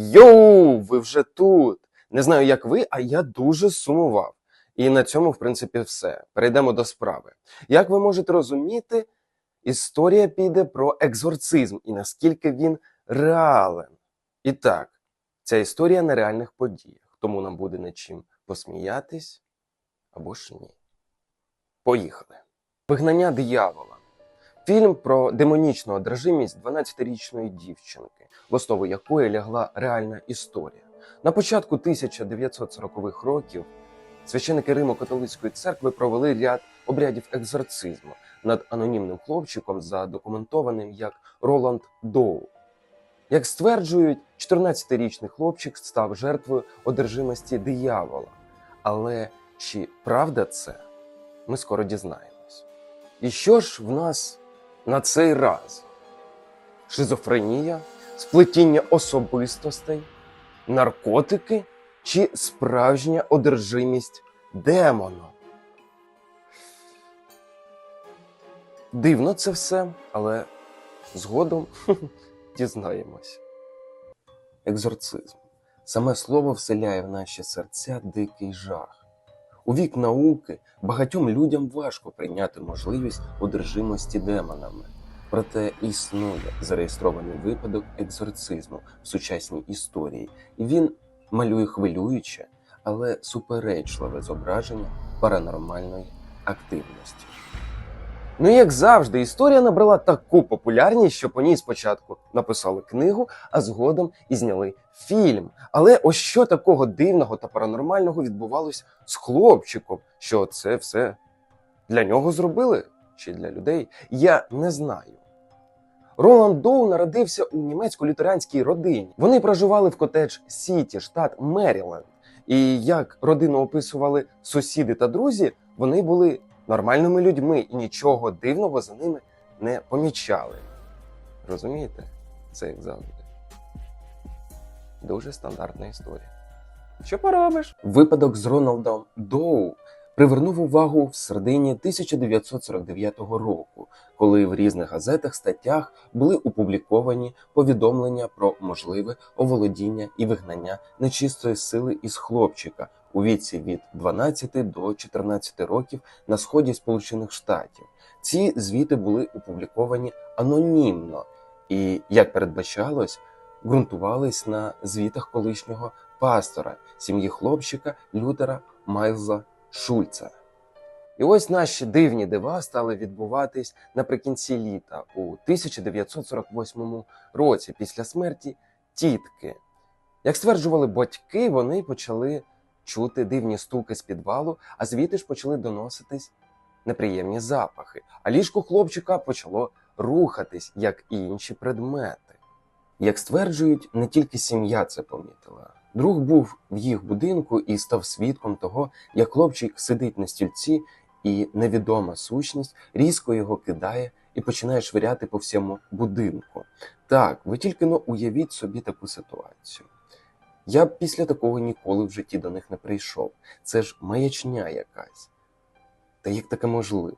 Йоу, ви вже тут. Не знаю, як ви, а я дуже сумував. І на цьому, в принципі, все. Перейдемо до справи. Як ви можете розуміти, історія піде про екзорцизм і наскільки він реален. І так, ця історія на реальних подіях, тому нам буде над чим посміятись або ж ні. Поїхали. Вигнання диявола. Фільм про демонічну одержимість 12-річної дівчинки, в основу якої лягла реальна історія. На початку 1940-х років священики Римо-католицької церкви провели ряд обрядів екзорцизму над анонімним хлопчиком, задокументованим як Роланд Доу. Як стверджують, 14-річний хлопчик став жертвою одержимості диявола. Але чи правда це? Ми скоро дізнаємось. І що ж в нас на цей раз? Шизофренія, сплетіння особистостей, наркотики чи справжня одержимість демоном? Дивно це все, але згодом дізнаємось. Екзорцизм. Саме слово вселяє в наші серця дикий жах. У вік науки багатьом людям важко прийняти можливість одержимості демонами. Проте існує зареєстрований випадок екзорцизму в сучасній історії, і він малює хвилююче, але суперечливе зображення паранормальної активності. Ну, як завжди, історія набрала таку популярність, що по ній спочатку написали книгу, а згодом і зняли фільм. Але ось що такого дивного та паранормального відбувалось з хлопчиком, що це все для нього зробили чи для людей, я не знаю. Роланд Доу народився у німецько-лютеранській родині. Вони проживали в котедж Сіті, штат Меріленд. І як родину описували сусіди та друзі, вони були нормальними людьми і нічого дивного за ними не помічали. Розумієте? Це як завжди. Дуже стандартна історія. Що поробиш? Випадок з Роналдом Доу привернув увагу в середині 1949 року, коли в різних газетах статтях були опубліковані повідомлення про можливе оволодіння і вигнання нечистої сили із хлопчика у віці від 12 до 14 років на сході Сполучених Штатів. Ці звіти були опубліковані анонімно і, як передбачалось, ґрунтувались на звітах колишнього пастора сім'ї хлопчика Лютера Майлза Шульца. І ось наші дивні дива стали відбуватись наприкінці літа у 1948 році після смерті тітки. Як стверджували батьки, вони почали чути дивні стуки з підвалу, а звідти ж почали доноситись неприємні запахи. А ліжко хлопчика почало рухатись, як і інші предмети. Як стверджують, не тільки сім'я це помітила. Друг був в їх будинку і став свідком того, як хлопчик сидить на стільці, і невідома сущність різко його кидає і починає швиряти по всьому будинку. Так, ви тільки но уявіть собі таку ситуацію. Я б після такого ніколи в житті до них не прийшов. Це ж маячня якась. Та як таке можливо?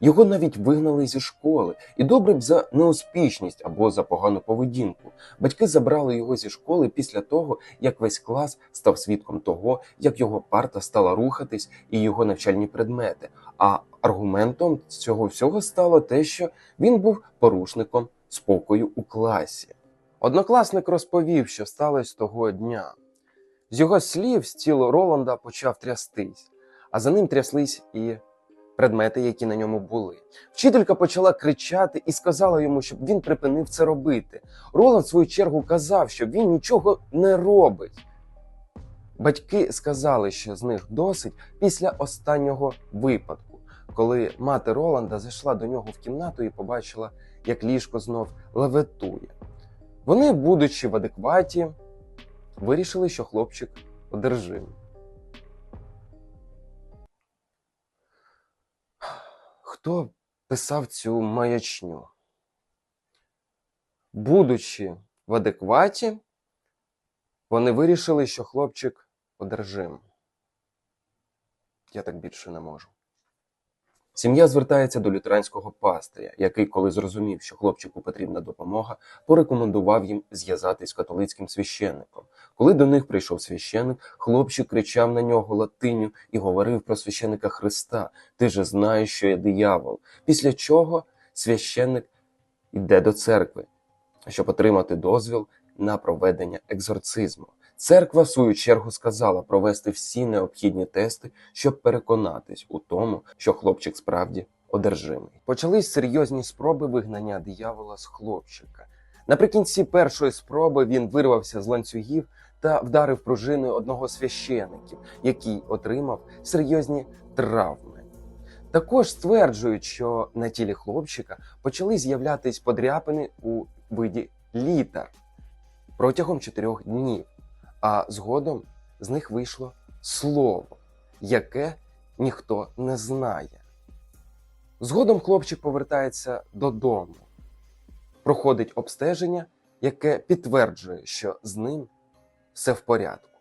Його навіть вигнали зі школи, і добре б за неуспішність або за погану поведінку. Батьки забрали його зі школи після того, як весь клас став свідком того, як його парта стала рухатись і його навчальні предмети. А аргументом цього всього стало те, що він був порушником спокою у класі. Однокласник розповів, що сталося того дня. З його слів, стіл Роланда почав трястись, а за ним тряслись і предмети, які на ньому були. Вчителька почала кричати і сказала йому, щоб він припинив це робити. Роланд, в свою чергу, казав, що він нічого не робить. Батьки сказали, що з них досить після останнього випадку, коли мати Роланда зайшла до нього в кімнату і побачила, як ліжко знов леветує. Вони, будучи в адекваті, вирішили, що хлопчик одержимий. Хто писав цю маячню? Будучи в адекваті, вони вирішили, що хлопчик одержим. Я так більше не можу. Сім'я звертається до лютеранського пастиря, який, коли зрозумів, що хлопчику потрібна допомога, порекомендував їм зв'язатись з католицьким священником. Коли до них прийшов священник, хлопчик кричав на нього латиню і говорив про священника Христа: Ти же знаєш, що я диявол. Після чого священник йде до церкви, щоб отримати дозвіл на проведення екзорцизму. Церква, в свою чергу, сказала провести всі необхідні тести, щоб переконатись у тому, що хлопчик справді одержимий. Почались серйозні спроби вигнання диявола з хлопчика. Наприкінці першої спроби він вирвався з ланцюгів та вдарив пружиною одного з священиків, який отримав серйозні травми. Також стверджують, що на тілі хлопчика почали з'являтись подряпини у виді літер протягом чотирьох днів, а згодом з них вийшло слово, яке ніхто не знає. Згодом хлопчик повертається додому, проходить обстеження, яке підтверджує, що з ним все в порядку.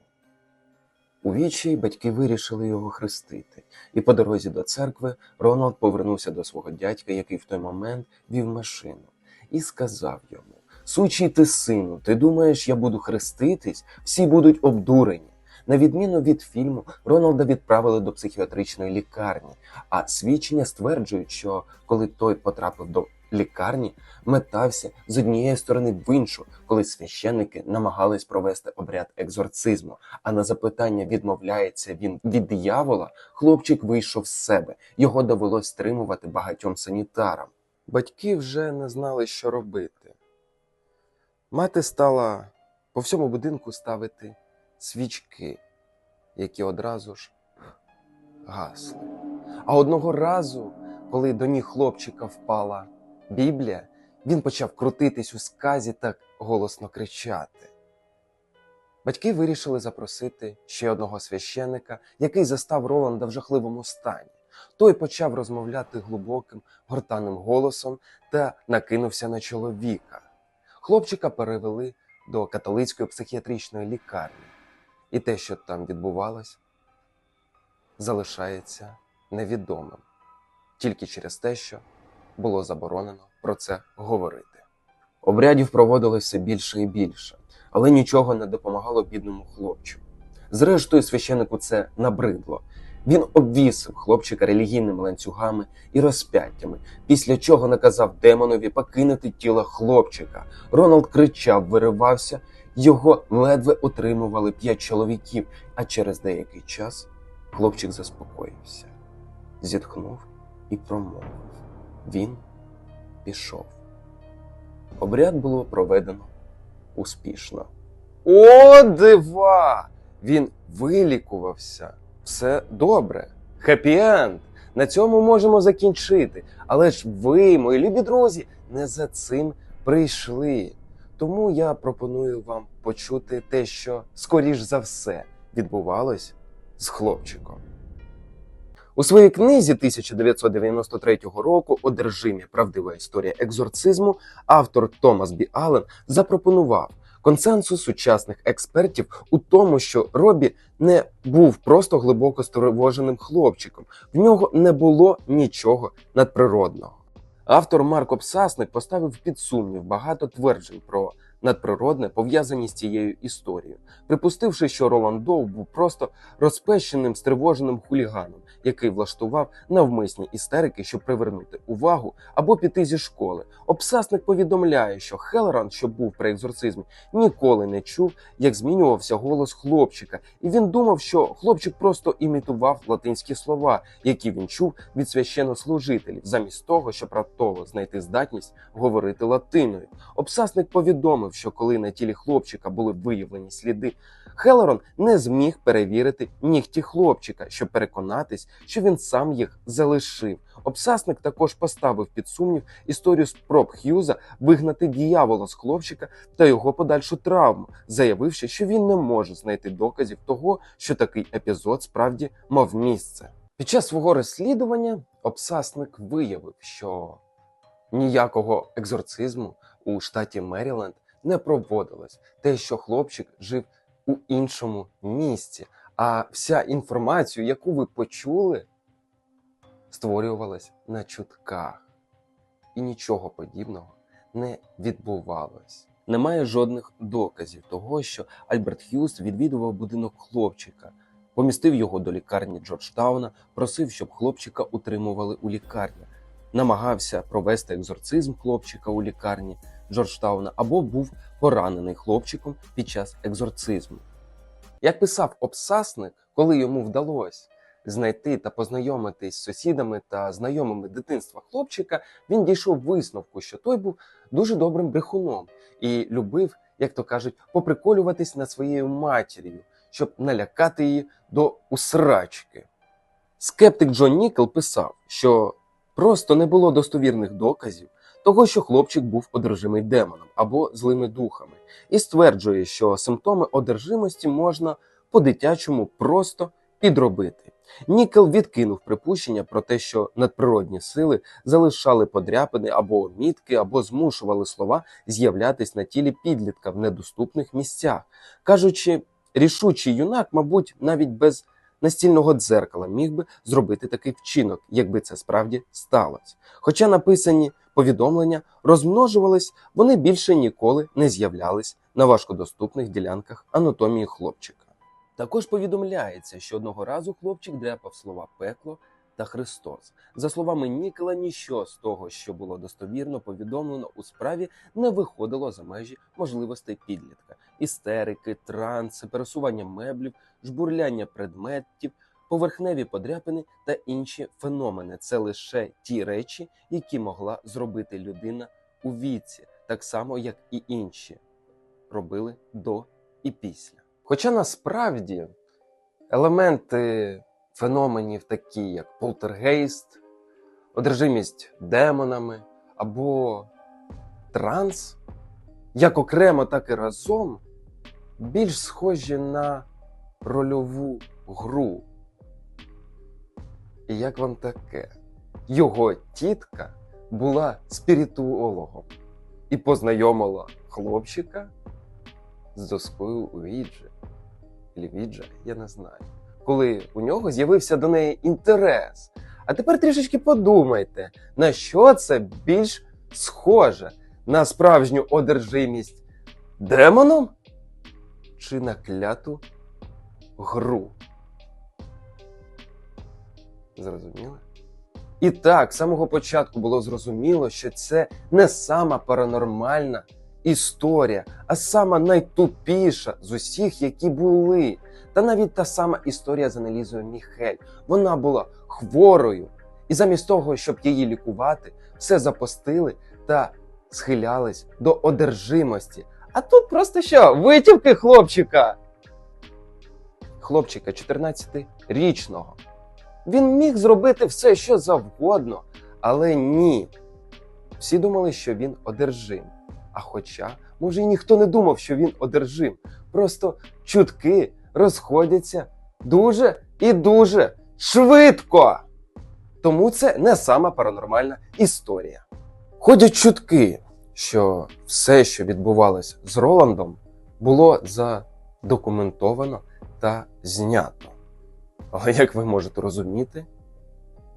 У вічі батьки вирішили його хрестити, і по дорозі до церкви Роналд повернувся до свого дядька, який в той момент вів машину, і сказав йому: Сучий ти сину, ти думаєш, я буду хреститись? Всі будуть обдурені. На відміну від фільму, Роналда відправили до психіатричної лікарні, а свідчення стверджують, що коли той потрапив до лікарні, метався з однієї сторони в іншу, коли священники намагались провести обряд екзорцизму. А на запитання, відмовляється він від диявола, хлопчик вийшов з себе. Його довелось стримувати багатьом санітарам. Батьки вже не знали, що робити. Мати стала по всьому будинку ставити свічки, які одразу ж гасли. А одного разу, коли до ніг хлопчика впала Біблія, він почав крутитись у сказі та голосно кричати. Батьки вирішили запросити ще одного священика, який застав Роланда в жахливому стані. Той почав розмовляти глибоким, гортанним голосом та накинувся на чоловіка. Хлопчика перевели до католицької психіатричної лікарні, і те, що там відбувалось, залишається невідомим тільки через те, що було заборонено про це говорити. Обрядів проводилось все більше і більше, але нічого не допомагало бідному хлопчику. Зрештою, священику це набридло. Він обвісив хлопчика релігійними ланцюгами і розп'яттями, після чого наказав демонові покинути тіло хлопчика. Роналд кричав, виривався, його ледве утримували п'ять чоловіків, а через деякий час хлопчик заспокоївся, зітхнув і промовив. Він пішов. Обряд було проведено успішно. О, дива! Він вилікувався. Все добре. Хеппі-енд! На цьому можемо закінчити. Але ж ви, мої любі друзі, не за цим прийшли. Тому я пропоную вам почути те, що, скоріш за все, відбувалось з хлопчиком. У своїй книзі 1993 року Одержимі правдива історія екзорцизму автор Томас Бі Аллен запропонував консенсус сучасних експертів у тому, що Робі не був просто глибоко стривоженим хлопчиком, в нього не було нічого надприродного. Автор Марко Псасник поставив під сумнів багато тверджень про надприродне пов'язані з цією історією, припустивши, що Роланд Доу був просто розпещеним стривоженим хуліганом, який влаштував навмисні істерики, щоб привернути увагу або піти зі школи. Обсасник повідомляє, що Хелран, що був при екзорцизмі, ніколи не чув, як змінювався голос хлопчика, і він думав, що хлопчик просто імітував латинські слова, які він чув від священнослужителів, замість того, щоб раптово знайти здатність говорити латиною. Обсасник повідомив, що коли на тілі хлопчика були виявлені сліди, Хелерон не зміг перевірити нігті хлопчика, щоб переконатись, що він сам їх залишив. Обсасник також поставив під сумнів історію спроб Х'юза вигнати діявола з хлопчика та його подальшу травму, заявивши, що він не може знайти доказів того, що такий епізод справді мав місце. Під час свого розслідування обсасник виявив, що ніякого екзорцизму у штаті Меріленд не проводилось. Те, що хлопчик жив у іншому місці. А вся інформацію, яку ви почули, створювалась на чутках, і нічого подібного не відбувалось. Немає жодних доказів того, що Альберт Х'юз відвідував будинок хлопчика, помістив його до лікарні Джорджтауна, просив, щоб хлопчика утримували у лікарні, намагався провести екзорцизм хлопчика у лікарні Джорджтауна або був поранений хлопчиком під час екзорцизму. Як писав обсасник, коли йому вдалося знайти та познайомитись з сусідами та знайомими дитинства хлопчика, він дійшов висновку, що той був дуже добрим брехуном і любив, як то кажуть, поприколюватись над своєю матір'ю, щоб налякати її до усрачки. Скептик Джон Нікел писав, що просто не було достовірних доказів того, що хлопчик був одержимий демоном або злими духами, і стверджує, що симптоми одержимості можна по-дитячому просто підробити. Нікел відкинув припущення про те, що надприродні сили залишали подряпини або мітки, або змушували слова з'являтись на тілі підлітка в недоступних місцях. Кажучи, рішучий юнак, мабуть, навіть без настільного дзеркала міг би зробити такий вчинок, якби це справді сталося. Хоча написані повідомлення розмножувались, вони більше ніколи не з'являлись на важкодоступних ділянках анатомії хлопчика. Також повідомляється, що одного разу хлопчик дряпав слова пекло та Христос. За словами Нікола, ніщо з того, що було достовірно повідомлено у справі, не виходило за межі можливостей підлітка: істерики, транси, пересування меблів, жбурляння предметів, поверхневі подряпини та інші феномени. Це лише ті речі, які могла зробити людина у віці, так само як і інші робили до і після. Хоча насправді елементи феноменів, такі як полтергейст, одержимість демонами або транс, як окремо, так і разом, більш схожі на рольову гру. І як вам таке? Його тітка була спіритуологом і познайомила хлопчика з доскою Уіджі. Чи Віджа, я не знаю. Коли у нього з'явився до неї інтерес. А тепер трішечки подумайте, на що це більш схоже на справжню одержимість демоном чи на кляту гру? Зрозуміли? І так, з самого початку було зрозуміло, що це не сама паранормальна історія, а сама найтупіша з усіх, які були. Та навіть та сама історія з Аналізою Міхель. Вона була хворою, і замість того, щоб її лікувати, все запостили та схилялись до одержимості. А тут просто що? Витівки хлопчика. Хлопчика 14-річного. Він міг зробити все, що завгодно, але ні. Всі думали, що він одержим. А хоча, може, і ніхто не думав, що він одержим. Просто чутки розходяться дуже і дуже швидко. Тому це не сама паранормальна історія. Ходять чутки, що все, що відбувалося з Роландом, було задокументовано та знято. Але як ви можете розуміти,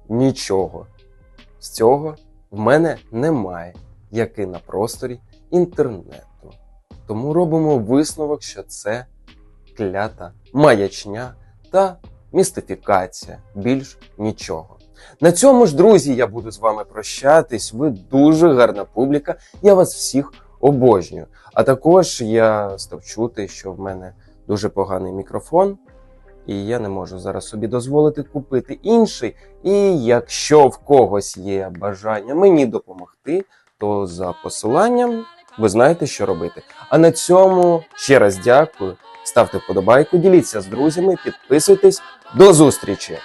нічого з цього в мене немає, як і на просторі інтернету. Тому робимо висновок, що це клята маячня та містифікація, більш нічого. На цьому ж, друзі, я буду з вами прощатись. Ви дуже гарна публіка. Я вас всіх обожнюю. А також я став чути, що в мене дуже поганий мікрофон, і я не можу зараз собі дозволити купити інший. І якщо в когось є бажання мені допомогти, то за посиланням ви знаєте, що робити. А на цьому ще раз дякую. Ставте вподобайку, діліться з друзями, підписуйтесь. До зустрічі!